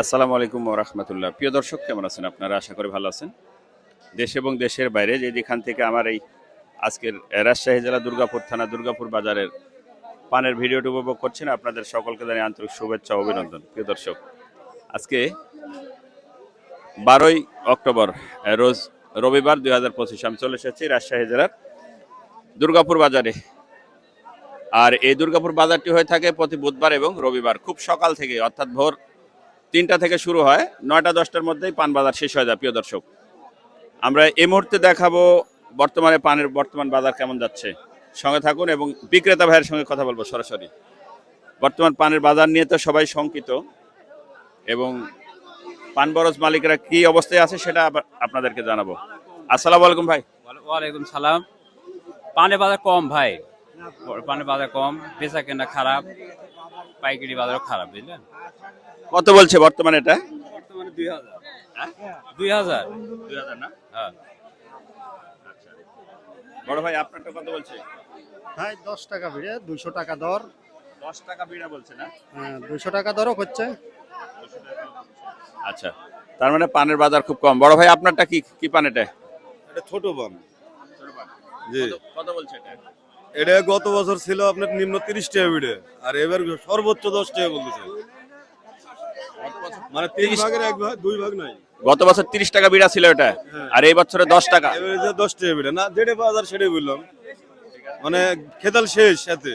আসসালামু আলাইকুম রহমতুল্লাহ। প্রিয় দর্শক, কেমন আছেন আপনারা? আশা করি ভালো আছেন। দেশ এবং দেশের বাইরে যে যেখান থেকে আমার এই আজকের রাজশাহী জেলা দুর্গাপুর থানা দুর্গাপুর বাজারের পানের ভিডিওটি উপভোগ করছেন, আপনাদের সকলকে জানিয়ে আন্তরিক শুভেচ্ছা অভিনন্দন। প্রিয় দর্শক, আজকে বারোই অক্টোবর রোজ রবিবার দুই হাজার পঁচিশ, আমি চলে এসেছি রাজশাহী জেলার দুর্গাপুর বাজারে। আর এই দুর্গাপুর বাজারটি হয়ে থাকে প্রতি বুধবার এবং রবিবার, খুব সকাল থেকে, অর্থাৎ ভোর তিনটা থেকে শুরু হয়, নয়টা, দশটার মধ্যেই পান বাজার শেষ হয়ে যায়, প্রিয় দর্শক। আমরা এই মুহূর্তে দেখাবো বর্তমানে পানের বর্তমান বাজার কেমন যাচ্ছে। সঙ্গে থাকুন এবং বিক্রেতা ভাইয়ের সঙ্গে কথা বলব সরাসরি। বর্তমান পানের বাজার নিয়ে তো সবাই শঙ্কিত এবং পান বরজ মালিকরা কি অবস্থায় আছে সেটা আপনাদেরকে জানাব। আসসালামু আলাইকুম ভাই। ওয়ালাইকুম সালাম। পানের বাজার কম ভাই। পানের বাজার কম, বেচা কেনা খারাপ। পাইকারি বাজারও খারাপ বুঝলেন? কত বলছে বর্তমানে এটা? বর্তমানে দুই হাজার। দুই হাজার? দুই হাজার না? হ্যাঁ। বড় ভাই আপনারটা কত বলছে? ভাই দশ টাকা ভিড়ে দুইশো টাকা দর। দশ টাকা বিড়া বলছে না? হ্যাঁ, দুইশো টাকা দরও হচ্ছে। আচ্ছা তার মানে পানের বাজার খুব কম। বড় ভাই আপনারটা কি কি পান এটা? এটা ছোট পান। জি। কত বলছে এটা? এটা গত বছর ছিল আপনার নিম্ন তিরিশ টাকা বিড়ে আর এবার সর্বোচ্চ দশ টাকা বলতেছে। মানে তিন ভাগের এক ভাগ দুই ভাগ নাই। গত বছর তিরিশ টাকা বিড়া ছিল এটা আর এই বছরে দশ টাকা। দশ টাকা বিড়ে না যেটা বাজার সেটাই বললাম। মানে খেতাল শেষ সাথে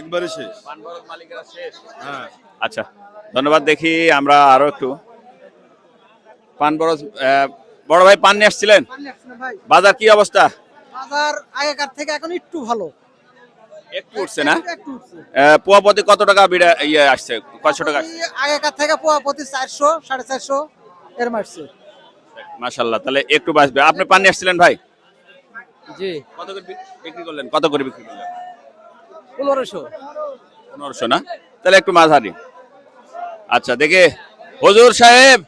একবারে শেষ। হ্যাঁ। আচ্ছা ধন্যবাদ দেখি আমরা আরও একটু। পান বড় আহ, বড় ভাই পান নিয়ে আসছিলেন? বাজার কি অবস্থা? বাজার আগেকার থেকে এখন একটু ভালো। একটু উঠছে না? পোয়া প্রতি কত টাকা বিড়া ইয়ে আসছে? কয়শো টাকা আগেকার থেকে পোয়া প্রতি চারশো সাড়ে চারশো এর মারছে। মাশাল্লাহ তাহলে একটু বাঁচবে। আপনি পান নিয়ে আসছিলেন ভাই? জি। কত করে বিক্রি করলেন? কত করে বিক্রি করলেন? পনেরোশো। পনেরোশো না? তাহলে একটু মাঝারি। আচ্ছা দেখে। হজুর সাহেব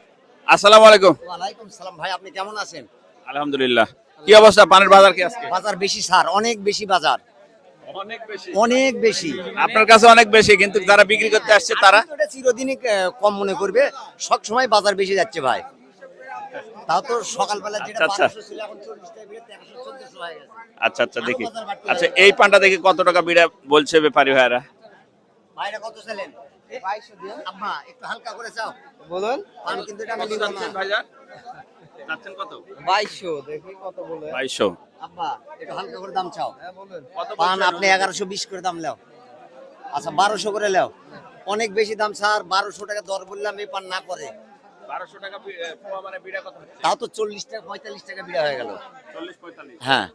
আসসালামু আলাইকুম। ওয়ালাইকুম সালাম ভাই আপনি কেমন আছেন? আলহামদুলিল্লাহ। কি অবস্থা? পানের বাজার কি আজকে? বাজার বেশি সার অনেক বেশি বাজার। অনেক বেশি। আপনার কাছে অনেক বেশি কিন্তু যারা বিক্রি করতে আসছে তারা? চিরদিনই কম মনে করবে। সব সময় বাজার বেশি যাচ্ছে ভাই। তাও তো সকালবেলা যেটা আচ্ছা, আচ্ছা। 1200 ছিল এখন 40 টাকা বেড়ে 1300 1400 হয়ে গেছে। আচ্ছা আচ্ছা দেখি। আচ্ছা এই পানটা দেখি কত টাকা বিড়া বলছে ব্যাপারী ভাইরা? ভাইরা কত ছিলেন আম্মা একটু হালকা করে চাও। বলুন। পান কিন্তু এটা আমি নিব না কত? বাইশশো দেখি কত বলে। বাইশশো। আব্বা একটু হালকা করে দাম চাও। বলুন। পান আপনি এগারোশো বিশ করে দাম লেও। আচ্ছা বারোশো করে লেও। অনেক বেশি দাম স্যার বারোশো টাকা দর বললাম এই পান না করে। বারোশো টাকা পোয়া মানে বিড়া কত হচ্ছে? তাও তো চল্লিশ টাকা পঁয়তাল্লিশ টাকা বিড়া হয়ে গেল। হ্যাঁ।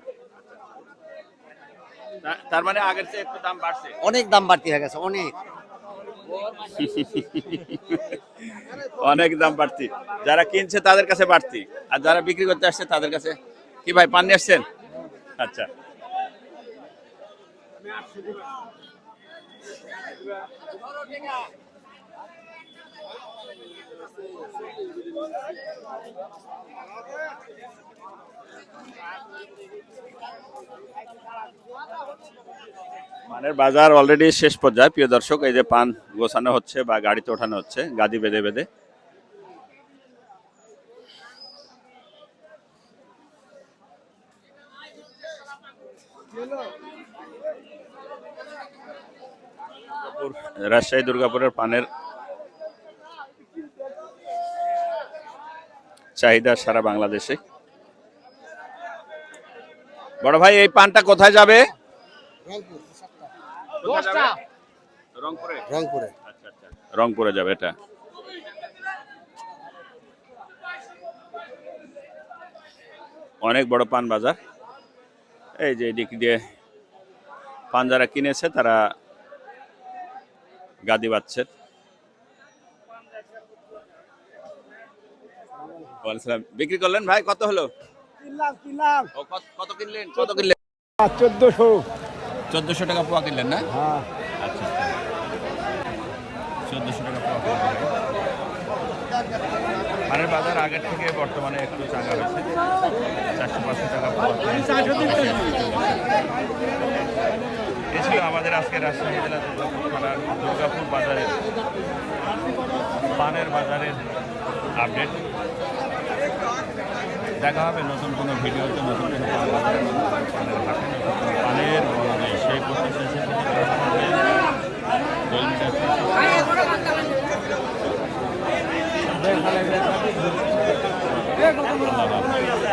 তার মানে আগের চেয়ে একটু দাম বাড়ছে? অনেক দাম বাড়তি হয়ে গেছে অনেক। অনেক দাম বাড়তি। যারা কিনছে তাদের কাছে বাড়তি। আর যারা বিক্রি করতে আসছে তাদের কাছে। কি ভাই, পান নিয়ে আসছেন? আচ্ছা। পানের বাজার অলরেডি শেষ পর্যায়ে। প্রিয় দর্শক, এই যে পান গোছানো হচ্ছে বা গাড়িতে ওঠানো হচ্ছে, গাদি বেঁধে বেঁধে। রাজশাহী দুর্গাপুরের পানের চাহিদা সারা বাংলাদেশে। বড় ভাই, এই পানটা কোথায় যাবে? রংপুরে রংপুরে আচ্ছা আচ্ছা। রংপুরে যাবে এটা? অনেক বড় পান বাজার। এই যে এদিক দিয়ে পান যারা কিনেছে তারা গাদি বাচ্ছে বিক্রি করলেন ভাই কত হলো? কত- কত কিনলেন? কত কিনলেন? চোদ্দশো। চোদ্দশো টাকা পোয়া কিনলেন না? আচ্ছা চোদ্দশো টাকা পোয়া পানের বাজার আগের থেকে বর্তমানে একটু চাঙ্গা হয়েছে। চারশো পাঁচশো টাকা এ ছিল আমাদের আজকে রাজশাহী জেলা দুর্গাপুর থানার দুর্গাপুর বাজারে পানের বাজারের আপডেট। দেখা হবে নতুন কোনো ভিডিওতে নতুন কোনো পানের হাটে, নতুন কোনো